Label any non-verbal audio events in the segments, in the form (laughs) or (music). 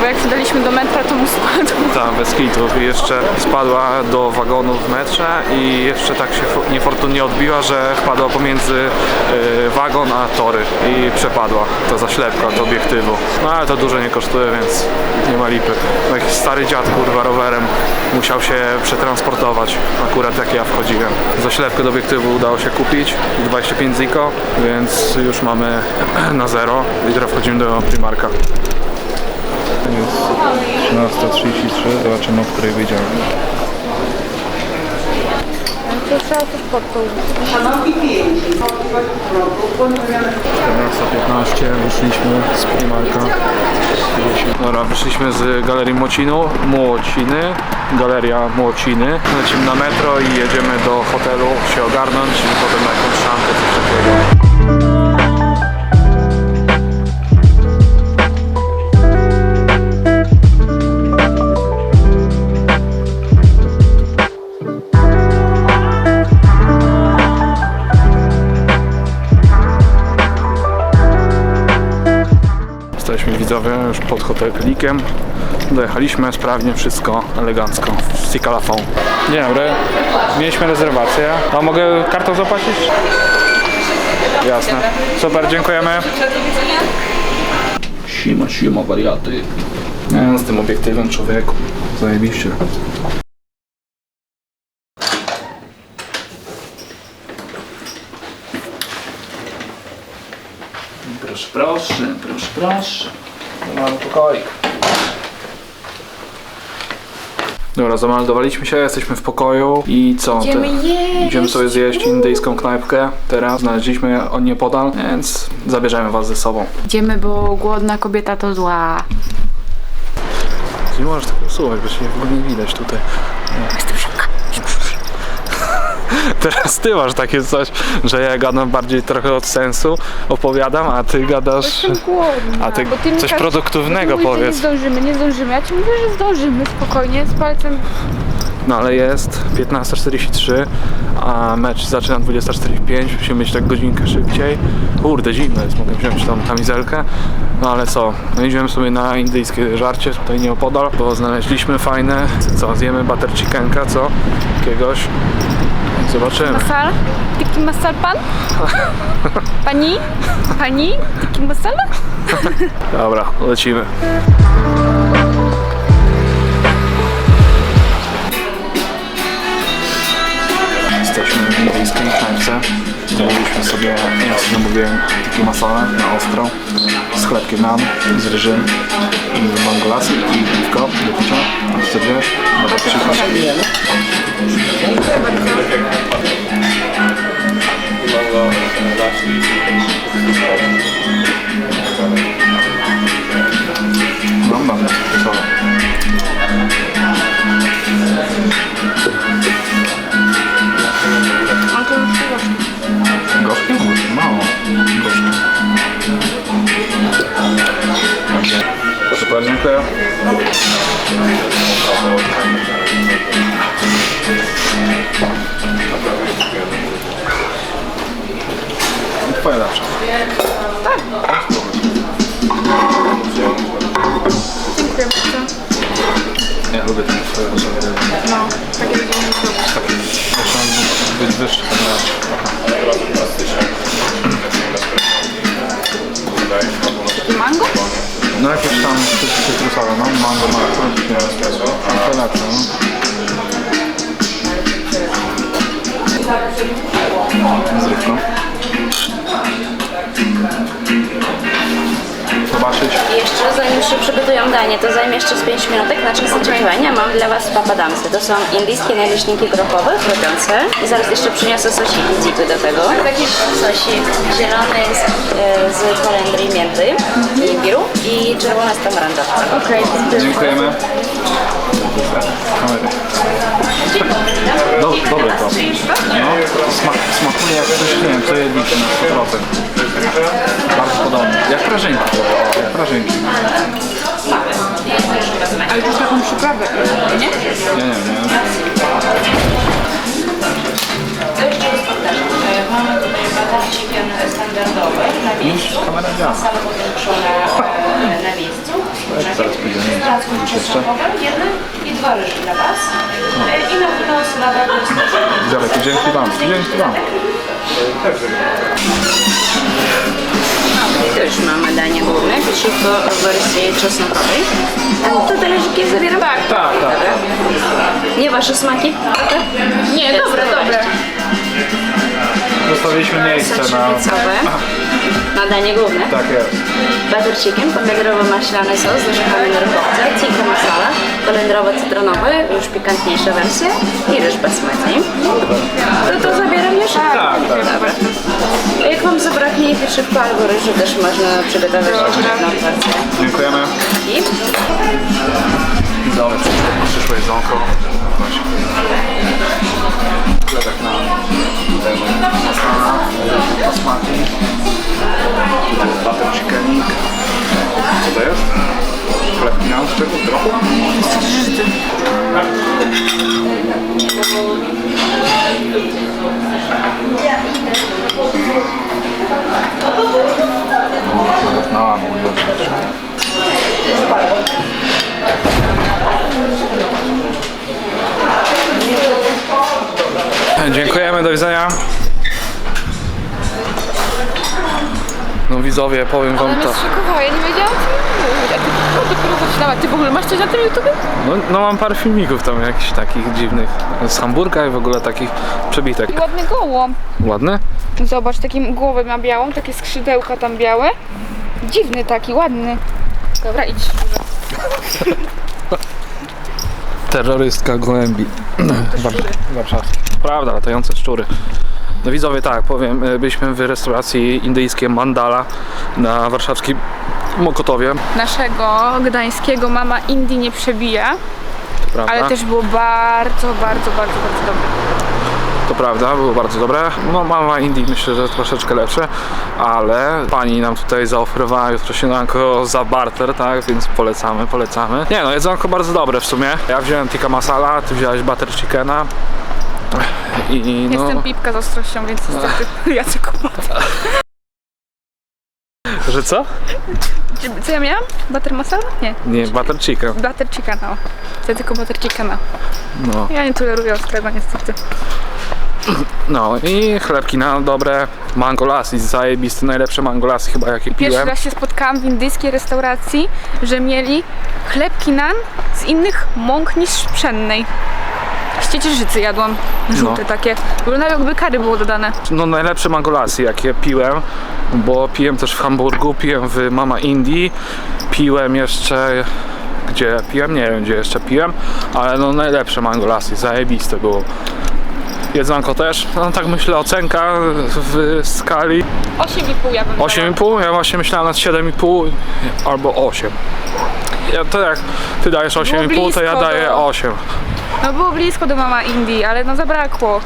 bo jak daliśmy do metra, to mu spadł. Tam, bez kitów. I jeszcze spadła do wagonu w metrze i jeszcze tak się fo- niefortunnie odbiła, że wpadła pomiędzy y, wagon a tory i przepadła. To zaślepka od obiektywu. No ale to dużo nie kosztuje, więc nie ma lipy. No, Jakiś stary dziad, kurwa, rowerem musiał się przetransportować. Akurat jak ja wchodziłem. Zaślepkę do obiektywu udało się kupić. 25 ziko, więc już mamy (clears throat) na zero. I teraz wchodzimy do Primarka. Jest 13.33, zobaczymy, o której wyjdziemy. To trzeba też pod tą 14.15 wyszliśmy z Primarka. Dobra, wyszliśmy z Galerii Młocinu, Młociny, Galeria Młociny. Lecimy na metro i jedziemy do hotelu się ogarnąć i potem na jakąś szankę, coś takiego. Hotelikiem. Dojechaliśmy sprawnie, wszystko elegancko. W Cikalafą. Dzień dobry. Mieliśmy rezerwację. A mogę kartą zapłacić? Jasne. Super, dziękujemy. Sima, sima, wariaty. Z tym obiektywem człowieku. Zajebiście. Proszę, proszę, proszę, proszę. Mamy pokoik. Dobra, zameldowaliśmy się, jesteśmy w pokoju i co? Idziemy jeść. Idziemy sobie zjeść indyjską knajpkę. Teraz znaleźliśmy ją niepodal, więc zabierzemy was ze sobą. Idziemy, bo głodna kobieta to zła. Nie możesz tak usuwać, bo się w ogóle nie widać tutaj. Jestem szybka. Teraz ty masz takie coś, że ja gadam bardziej trochę od sensu, opowiadam, a ty gadasz... Jestem głodna. A ty bo mi coś każesz- produktywnego bo ty mówisz, że powiedz. Nie zdążymy, nie zdążymy. Ja ci mówię, że zdążymy spokojnie, z palcem. No ale jest 15.43, a mecz zaczyna 20.45, musimy mieć tak godzinkę szybciej. Kurde, zimno jest, mogę wziąć tą kamizelkę. No ale co, no idziemy sobie na indyjskie żarcie, tutaj nieopodal, bo znaleźliśmy fajne, co, zjemy butter chickenka, co? Jakiegoś. Zobaczymy. Masal? Tiki masal pan? (laughs) Pani? Pani? Tiki masala? Dobra, lecimy. Jesteśmy w indyjskiej knajpce. Zamówiliśmy sobie, ja sobie zamówiłem tiki masala na ostro z chlebkiem nam, z ryżem i mango lassi i piwko do picia. A chcę wziąć? Dobra, przyjdę. No, Dziękuję bardzo. Ja lubię ten twoje osoby. No, takie. Taki, zresztą być wyższy ten raz. I mango? No jakieś tam cy- cytrusowe, no mango, marko, nie wiem. To lepsze, no. Zrywko. Przygotują danie, to zajmie jeszcze z 5 minutek na czas oczekiwania. Mam dla Was papadamsy. To są indyjskie naleśniki grochowe, chrupiące. I zaraz jeszcze przyniosę sosiki dzipy do tego. Taki sosik zielony z, e, z kolendry i mięty i imbiru i czerwona z tamaranda. Okej, Dziękujemy. Kamery. Do, dobre to. No, smak, smakuje jak coś, nie wiem, co jedliśmy na 100%. Bardzo podobnie. Jak prażynki. O, jak prażynki. Ale to jest taką przyprawę, nie? Nie, nie. E, Mamy tutaj butter chicken standardowy na miejscu, kamera działa. masala powiększona e, na miejscu. zaraz pójdziemy. Czosnkowe, jeden i dwa ryże dla Was. E, I na wynos na Dziadek, dzięki wam, dzięki wam. I to już mamy danie główne, pieczywko w wersji czosnkowej. A to talerzyki zabieram? Tak, Tak, tak. Nie Zostawiliśmy miejsce na... Na danie główne. Tak jest. Butter chicken, pomidorowo-maślany sos z orzechami nerkowca, tikka masala, kolendrowo-cytrynowy, już pikantniejsza wersja i ryż basmati. To to zabieram już? Tak, tak. Dobra. Jak Wam zabraknie pieczywka albo ryżu, też można przygotować jeszcze jedną porcję. Dziękujemy. I Widzowie, przyszłe jedzonko. Właśnie. Chlebek na basmati. Butter chickenik. Co to jest? Chlebki na z czego? Z grochu? No, mój oczywiście. Dziękujemy, do widzenia. No widzowie, powiem wam to. mnie zszokowała, ja nie wiedziałam co mówić. A ty no, dopiero zaczynała. Ty w ogóle masz coś na tym YouTube? No, no mam parę filmików tam jakichś takich dziwnych. Z Hamburga i w ogóle takich przebitek. I ładny gołąb. Ładny? Zobacz, takim głowę ma białą, takie skrzydełka tam białe. Dziwny taki, ładny. Dobra, idź. (laughs) Terrorystka gołębi. War- Warszawski. Prawda, latające szczury. No widzowie, tak, powiem, y, byliśmy w restauracji indyjskiej Mandala na warszawskim Mokotowie, Naszego gdańskiego mama Indii nie przebija, prawda? ale też było bardzo, bardzo, bardzo, bardzo dobre. To prawda, było bardzo dobre. No mama Indii myślę, że troszeczkę lepsze, ale pani nam tutaj zaoferowała jutro śniadanko za barter, tak, więc polecamy, polecamy. Nie no, jedzonko bardzo dobre w sumie. Ja wziąłem tikka masala, ty wziąłeś butter chickena. I no, Jestem pipka z ostrością, więc niestety Jacek opłata. że co? Co ja miałam? Butter masala? Nie. Nie, butter chicken. Butter chickena. Ja tylko butter chickena. No, Ja nie toleruję ostrego niestety. (clears throat) no i chlebki na dobre. Mango lassi, zajebisty, najlepsze mango lassi chyba jakie Pierwszy piłem. raz się spotkałam w indyjskiej restauracji, że mieli chlebki nan z innych mąk niż pszennej. Z ciecierzycy jadłam. Żółte No. takie. Wyglądały jakby kary było dodane. No najlepsze mango lassi jakie piłem, bo piłem też w Hamburgu, piłem w Mama Indii, piłem jeszcze gdzie piłem, nie wiem gdzie jeszcze piłem, ale no najlepsze mango lassi, zajebiste było. Jedzonko też, no tak myślę ocenka w skali 8,5 ja bym dała. 8,5, ja właśnie myślałem nad 7,5 albo 8. Ja to jak ty dajesz 8,5 to ja blisko daję do- 8. No było blisko do mama Indii, ale no zabrakło.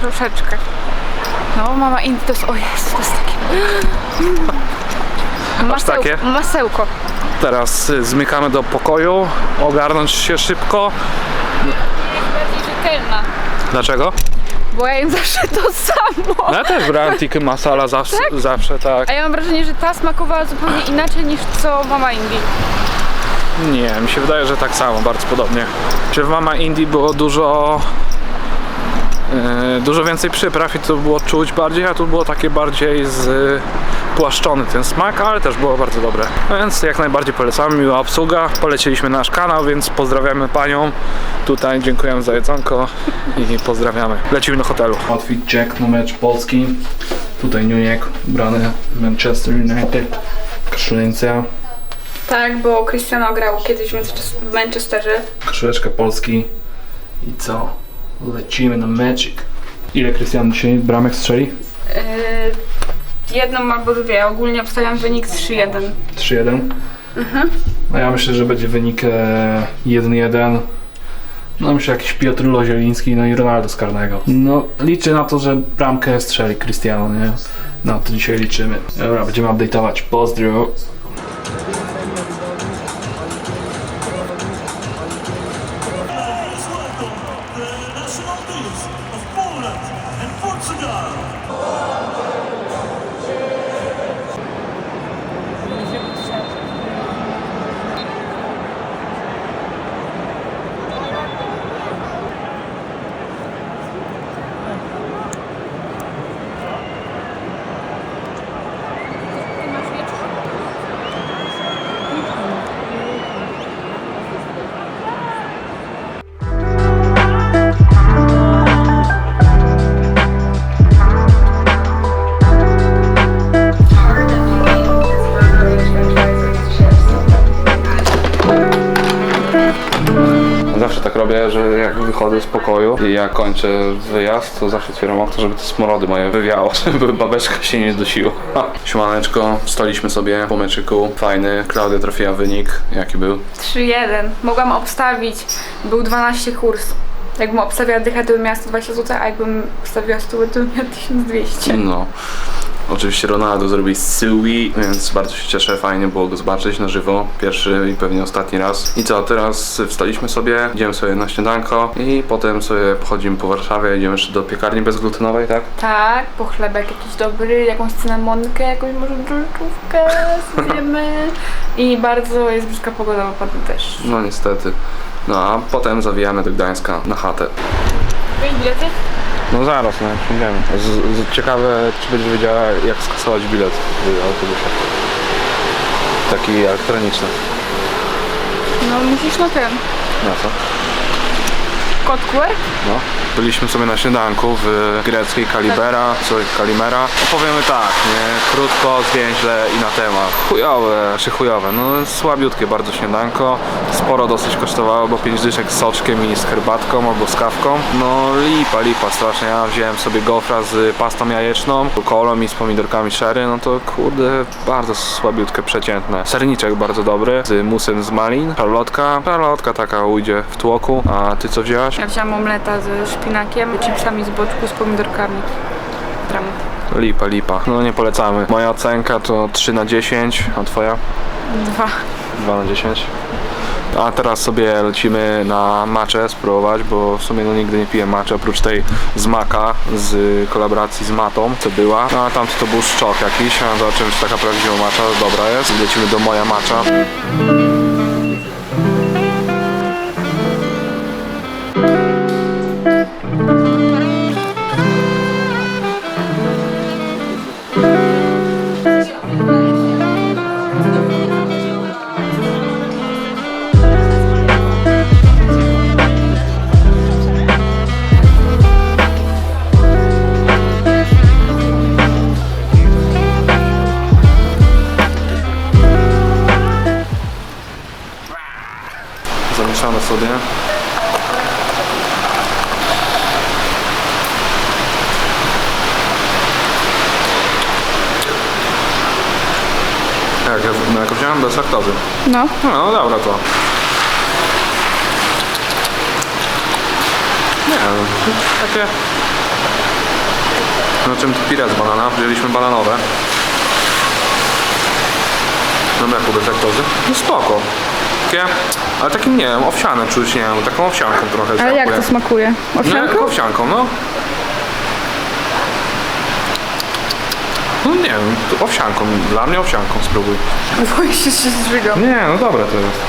Troszeczkę. No mama Indii to jest, o jest, to jest takie... (laughs) Maseł, takie? Masełko. Teraz y, zmykamy do pokoju, ogarnąć się szybko. Bardziej rzetelna. Dlaczego? Bo ja jem (laughs) zawsze to samo. No ja też brałem tikkę masala zawsze, zawsze tak. A ja mam wrażenie, że ta smakowała zupełnie inaczej niż co mama Indii. Nie, mi się wydaje, że tak samo, bardzo podobnie. Czy w Mama Indii było dużo e, dużo więcej przypraw i to było czuć bardziej, a tu było takie bardziej spłaszczony ten smak, ale też było bardzo dobre. No Więc jak najbardziej polecamy, miła obsługa. Poleciliśmy nasz kanał, więc pozdrawiamy panią. Tutaj dziękujemy za jedzonko i pozdrawiamy. Lecimy do hotelu. Outfit check na mecz Polski. Tutaj Nuniek, brany Manchester United. Koszulnica. Tak, bo Cristiano grał kiedyś w Manchesterze. koszuleczka Polski i co? Lecimy na Magic. Ile Krystian dzisiaj bramek strzeli? Yy, jedną albo dwie. Ogólnie obstawiam wynik 3-1. 3-1? No ja myślę, że będzie wynik e, 1-1. No myślę jakiś Piotr Lozieliński, no i Ronaldo z karnego. No liczę na to, że bramkę strzeli Cristiano, nie? No to dzisiaj liczymy. Dobra, będziemy update'ować. Pozdro. I jak kończę wyjazd, to zawsze otwieram okno, żeby te smorody moje wywiało, (laughs) żeby babeczka się nie dusiła. (laughs) Siemaneczko, staliśmy sobie po meczyku. Fajny. Klaudia trafiła wynik. Jaki był? 3-1. Mogłam obstawić. Był 12 kurs. Jakbym obstawiała dychę, to bym miała 120 zł, a jakbym obstawiła 100 to bym miała 1200. No. Oczywiście Ronaldo zrobił sui, więc bardzo się cieszę, fajnie było go zobaczyć na żywo, pierwszy i pewnie ostatni raz. I co, teraz wstaliśmy sobie, idziemy sobie na śniadanko i potem sobie pochodzimy po Warszawie, idziemy jeszcze do piekarni bezglutenowej, tak? Tak, po chlebek jakiś dobry, jakąś cynamonkę, jakąś może drożdżówkę (laughs) zjemy. I bardzo jest brzydka pogoda, bo padł deszcz. No niestety. No a potem zawijamy do Gdańska na chatę. Byli bilety? No zaraz, no przyjdziemy. Z, z, ciekawe, czy będziesz wiedziała jak skasować bilet w autobusie. Taki elektroniczny. No musisz na ten. Na co? No. Byliśmy sobie na śniadanku w greckiej Kalibera, coś Kalimera. No powiemy tak, nie? Krótko, zwięźle i na temat. Chujowe, czy chujowe, no słabiutkie bardzo śniadanko. Sporo dosyć kosztowało, bo 5 dyszek z soczkiem i z herbatką albo z kawką. No lipa, lipa strasznie. Ja wziąłem sobie gofra z pastą jajeczną, kolą i z pomidorkami sherry, no to kurde, bardzo słabiutkie, przeciętne. Serniczek bardzo dobry, z musem z malin, szarlotka. Szarlotka taka ujdzie w tłoku. A ty co wzięłaś? Ja wziąłam omleta ze szpinakiem, chipsami z boczku, z pomidorkami. Dramat. Lipa, lipa. No nie polecamy. Moja ocenka to 3 na 10, a twoja? Dwa. 2 na 10. A teraz sobie lecimy na maczę spróbować, bo w sumie no nigdy nie piłem maczy oprócz tej z maka z kolaboracji z matą, co była. No, a tamto to był szczok jakiś, a zobaczymy czy taka prawdziwa macza dobra jest. Lecimy do moja macza. Zamieszamy sobie. Jak ja mleko wziąłem bez laktozy. No. No, no dobra to. Nie takie... Na czym tu pire z banana? Wzięliśmy bananowe. Na mleku bez laktozy. No spoko. Ale takim, nie wiem, owsiane czuć, nie wiem, taką owsianką trochę Ale jak to smakuje? No, Owsianką? owsianką, no. No nie wiem, to owsianką, dla mnie owsianką spróbuj. (laughs) Boję się, się zżygam. Nie, no dobre to jest.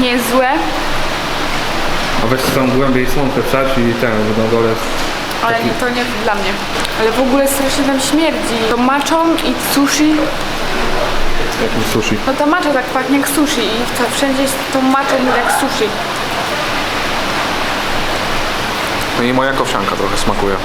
Nie jest złe, A weź tam głębiej słomkę wstać i ten, że na dole jest... ale to nie dla mnie. Ale w ogóle strasznie tam śmierdzi. To maczą i sushi. Jakim sushi. No ta macza tak pachnie jak sushi i to wszędzie jest tą maczą jak sushi. No i moja kowsianka trochę smakuje.